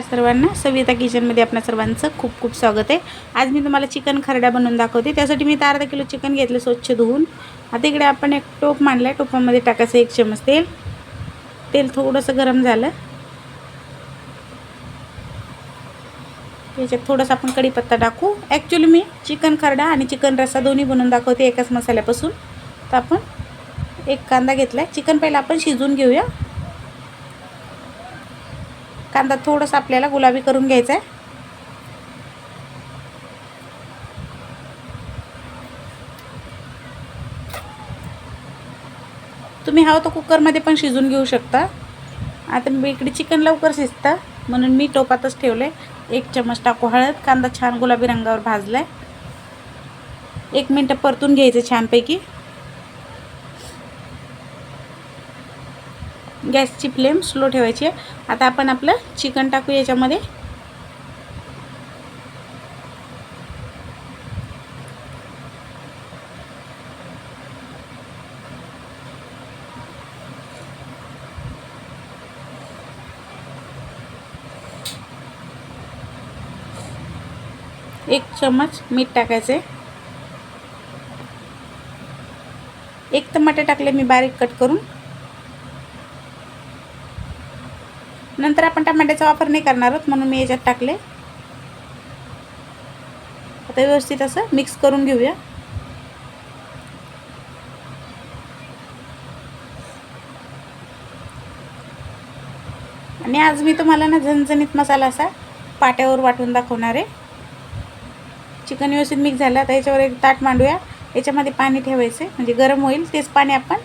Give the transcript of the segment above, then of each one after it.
नमस्कार सर्वांना सविता किचनमध्ये आपल्या सर्वांचं खूप खूप स्वागत आहे. आज मी तुम्हाला चिकन खरडा बनवून दाखवते. त्यासाठी मी तर अर्धा किलो चिकन घेतलं स्वच्छ धुवून. आता इकडे आपण एक टोप मांडला आहे टोपामध्ये टाकायचं एक चमच तेल. तेल थोडंसं गरम झालं. याच्यात थोडंसं आपण कढीपत्ता टाकू. ॲक्च्युली मी चिकन खरडा आणि चिकन रस्सा दोन्ही बनवून दाखवते एकाच मसाल्यापासून. तर आपण एक कांदा घेतला आहे चिकन पहिला आपण शिजवून घेऊया. कांदा थोडंसं आपल्याला गुलाबी करून घ्यायचा आहे तुम्ही हवं तर कुकरमध्ये पण शिजून घेऊ शकता. आता मी इकडे चिकन लवकर शिजतं म्हणून मी टोपातच ठेवलं आहे एक चमच टाकू हळद कांदा छान गुलाबी रंगावर भाजला आहे एक मिनटं परतून घ्यायचं छानपैकी. गॅसची फ्लेम स्लो ठेवायची आहे. आता आपण आपलं चिकन टाकू याच्यामध्ये. एक चमच मीठ टाकायचे एक टमाटे टाकले मी बारीक कट करून. नंतर आपण टमाट्याचा वापर नाही करणार आहोत म्हणून मी याच्यात टाकले. आता व्यवस्थित असं मिक्स करून घेऊया. आणि आज मी तुम्हाला ना झणझणीत मसाला असा पाट्यावर वाटून दाखवणार आहे. चिकन व्यवस्थित मिक्स झालं आता याच्यावर एक ताट मांडूया. याच्यामध्ये पाणी ठेवायचं म्हणजे गरम होईल तेच पाणी आपण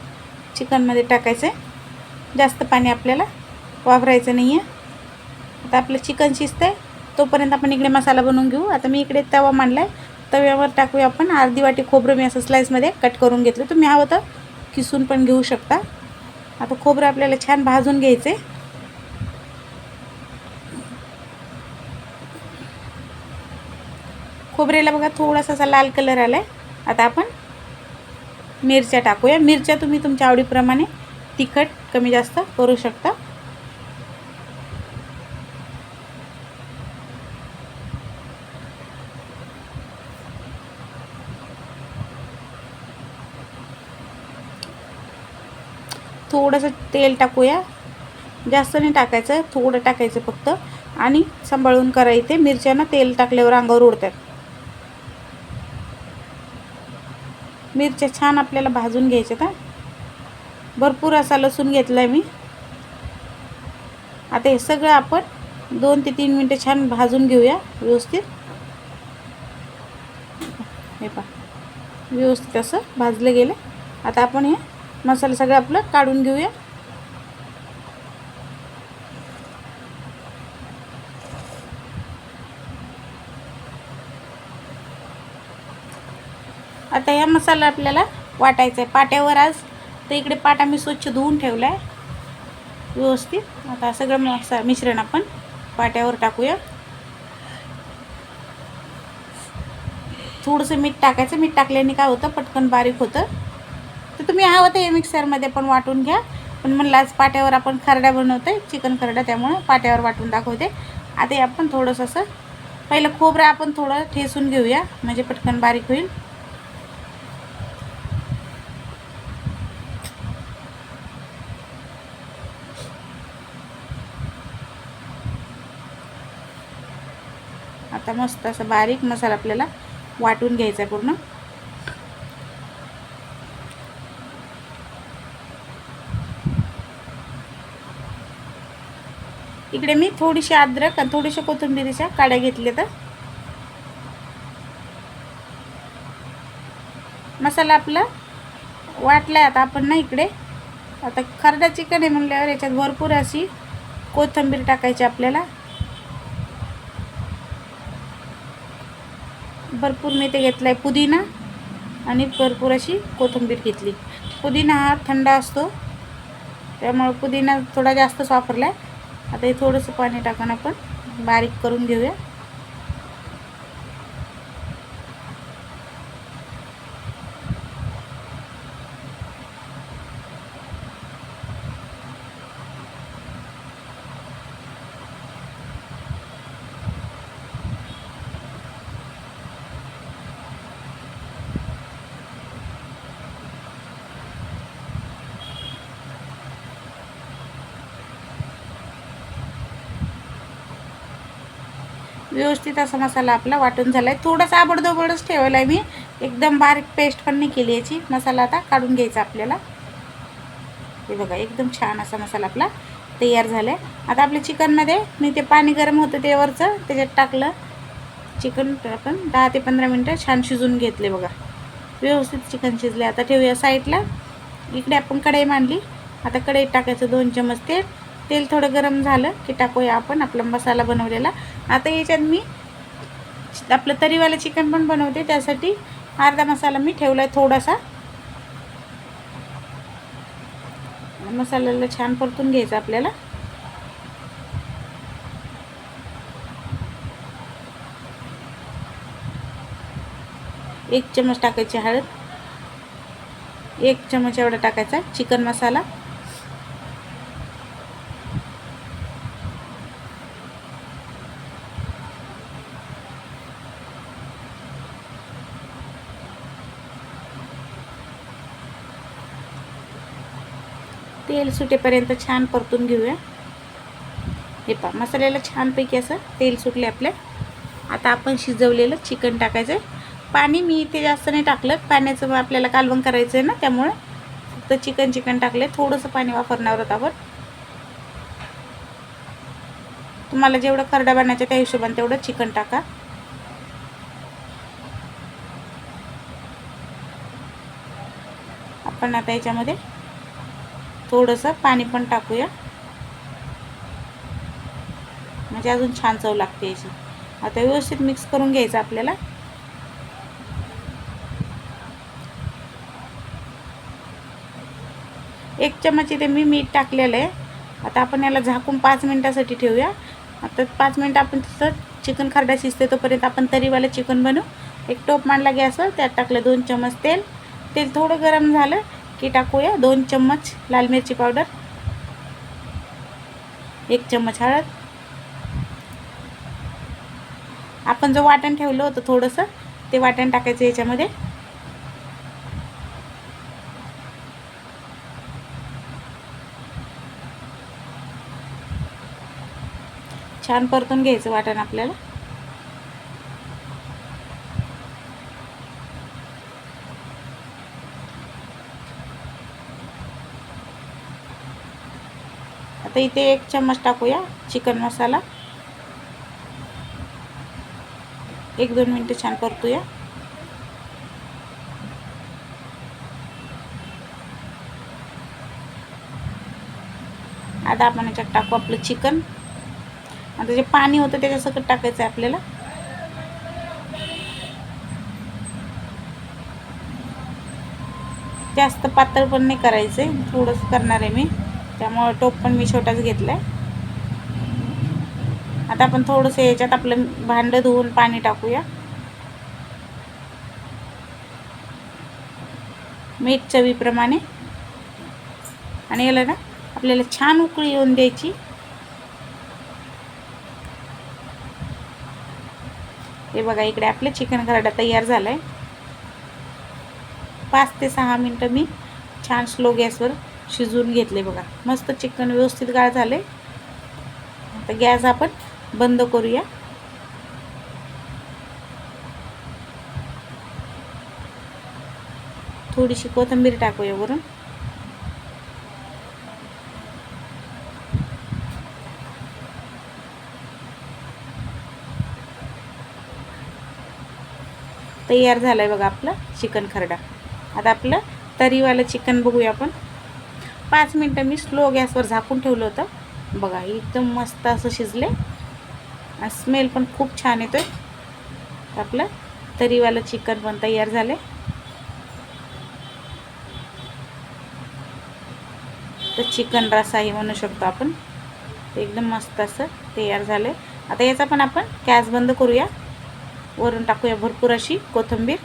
चिकनमध्ये टाकायचं आहे जास्त पाणी आपल्याला वापरायचं नाही आहे आता आपलं चिकन शिजतं आहे तोपर्यंत आपण इकडे मसाला बनवून घेऊ. आता मी इकडे तवा मांडला आहे तव्यावर टाकूया आपण. अर्धी वाटी खोबरं मी असं स्लाईसमध्ये कट करून घेतलं. तुम्ही हवं तर किसून पण घेऊ शकता. आता खोबरं आपल्याला छान भाजून घ्यायचं आहे खोबऱ्याला बघा थोडासा असा लाल कलर आला आहे आता आपण मिरच्या टाकूया. मिरच्या तुम्ही तुमच्या आवडीप्रमाणे तिखट कमी जास्त करू शकता. थोडंसं तेल टाकूया. जास्त नाही टाकायचं थोडं टाकायचं फक्त. आणि सांभाळून करायचे मिरच्यांना तेल टाकल्यावर अंगावर उडतात. मिरच्या छान आपल्याला भाजून घ्यायच्या का भरपूर असा लसूण घेतला आहे मी. आता हे सगळं आपण दोन ते तीन मिनटं छान भाजून घेऊया व्यवस्थित. हे पा व्यवस्थित असं भाजलं गेलं. आता आपण हे मसाला सगळं आपलं काढून घेऊया. आता या मसाला आपल्याला वाटायचा आहे. पाट्यावर आज तर इकडे पाटा मी स्वच्छ धुवून ठेवला आहे व्यवस्थित. आता सगळं मसा मिश्रण आपण पाट्यावर टाकूया. थोडंसं मीठ टाकायचं. मीठ टाकल्याने काय होतं? पटकन बारीक होतं. तर तुम्ही हवं ते मिक्सरमध्ये पण वाटून घ्या. पण म्हणलं आज पाट्यावर आपण खरडा बनवतो आहे चिकन खरडा त्यामुळं पाट्यावर वाटून दाखवते. आता आपण थोडंसं असं पहिलं खोबरं आपण थोडं ठेसून घेऊया म्हणजे पटकन बारीक होईल. आता मस्त असं बारीक मसाला आपल्याला वाटून घ्यायचा आहे पूर्ण. इकडे मी थोडीशी अद्रक आणि थोडीशा कोथिंबिरीच्या काड्या घेतल्या तर. मसाला आपला वाटला आहे आता आपण ना इकडे. आता खरडा चिकन आहे म्हणल्यावर याच्यात भरपूर अशी कोथिंबीर टाकायची आपल्याला. भरपूर मी ते घेतला आहे पुदिना आणि भरपूर अशी कोथिंबीर घेतली. पुदिना हा थंड असतो. त्यामुळं पुदिना थोडा जास्तच वापरला आहे आता हे थोडंसं पाणी टाकून आपण बारीक करून घेऊया. व्यवस्थित असा मसाला आपला वाटून झाला आहे थोडासा आबडदोबडच ठेवला आहे मी. एकदम बारीक पेस्ट पण नाही केली याची. मसाला आता काढून घ्यायचा आपल्याला. हे बघा एकदम छान असा मसाला आपला तयार झाला आहे आता आपल्या चिकनमध्ये मी ते पाणी गरम होतं तेवरचं त्याच्यात टाकलं. चिकन आपण दहा ते पंधरा मिनटं छान शिजून घेतले बघा. व्यवस्थित चिकन शिजले आता ठेवूया साईडला इकडे आपण कढई मांडली. आता कढईत टाकायचं दोन चमच तेल. तेल थोडं गरम झालं की टाकूया आपण आपला मसाला बनवलेला. आता याच्यात मी आपलं तरीवालं चिकन पण बनवते त्यासाठी अर्धा मसाला मी ठेवला आहे थोडासा. मसाल्याला छान परतून घ्यायचं आपल्याला. एक चमच टाकायची हळद एक चमच एवढा टाकायचा चिकन मसाला. तेल सुटेपर्यंत छान परतून घेऊया. हे पहा मसाल्याला छानपैकी असं तेल सुटले आपल्या आता आपण शिजवलेलं चिकन टाकायचं आहे पाणी मी इथे जास्त नाही टाकलं. पाण्याचं आपल्याला कालवण करायचं आहे ना त्यामुळे फक्त चिकन चिकन टाकले थोडंसं पाणी वापरणार आहोत आपण. तुम्हाला जेवढं खरडा बनायचं त्या हिशोबाने तेवढं चिकन टाका. आपण आता याच्यामध्ये थोडंसं पाणी पण टाकूया. म्हणजे अजून छान चव लागते याची. आता व्यवस्थित मिक्स करून घ्यायचं आपल्याला. एक चमच इथे मी मीठ टाकलेलं आहे. आता आपण याला झाकून पाच मिनटासाठी ठेवूया. आता पाच मिनटं आपण तिथं चिकन खरडा शिजते तोपर्यंत आपण तरीवालं चिकन बनवू. एक टोप मांडला गॅसवर त्यात टाकलं दोन चमच तेल. तेल थोडं गरम झालं. की टाकूया. दोन चम्मच लाल मिरची पावडर एक चम्मच हळद. आपण जो वाटण ठेवलं होतं थोडंसं ते वाटण टाकायचं याच्यामध्ये. छान परतून घ्यायचं वाटण आपल्याला. आता इथे एक चम्मच टाकूया चिकन मसाला. एक दोन मिनटं छान परतूया. आता आपण याच्यात टाकू आपलं चिकन. आता जे पाणी होतं त्याच्यासकट टाकायचं आहे आपल्याला. जास्त पातळ पण नाही करायचं आहे थोडंसं करणार आहे मी. त्यामुळं टोप पण मी छोटाच घेतला आहे आता आपण थोडंसं याच्यात आपलं भांडं धुवून पाणी टाकूया. मीठ चवीप्रमाणे. आणि याला ना आपल्याला छान उकळी येऊन द्यायची. हे बघा इकडे आपलं चिकन खराडा तयार झाला आहे पाच ते सहा मिनटं मी छान स्लो गॅसवर शिजवून घेतले बघा. मस्त चिकन व्यवस्थित गाळ झाले. आता गॅस आपण बंद करूया. थोडीशी कोथिंबीर टाकूया वरून. तयार झालंय आहे बघा आपलं चिकन खरडा. आता आपलं तरीवालं चिकन बघूया आपण. पाच मिनटं मी स्लो गॅसवर झाकून ठेवलं होतं. बघा एकदम मस्त असं शिजले. आणि स्मेल पण खूप छान येतो आहे आपलं तरीवालं चिकन पण तयार झाले. तर चिकन रसाही म्हणू शकतो आपण. एकदम मस्त असं तयार झालं आता याचा पण आपण गॅस बंद करूया. वरून टाकूया भरपूर अशी कोथिंबीर.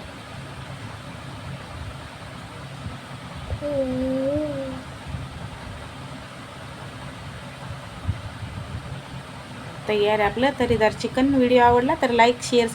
तयार आहे. आपलं तरीदार चिकन. व्हिडिओ आवडला तर लाईक शेअर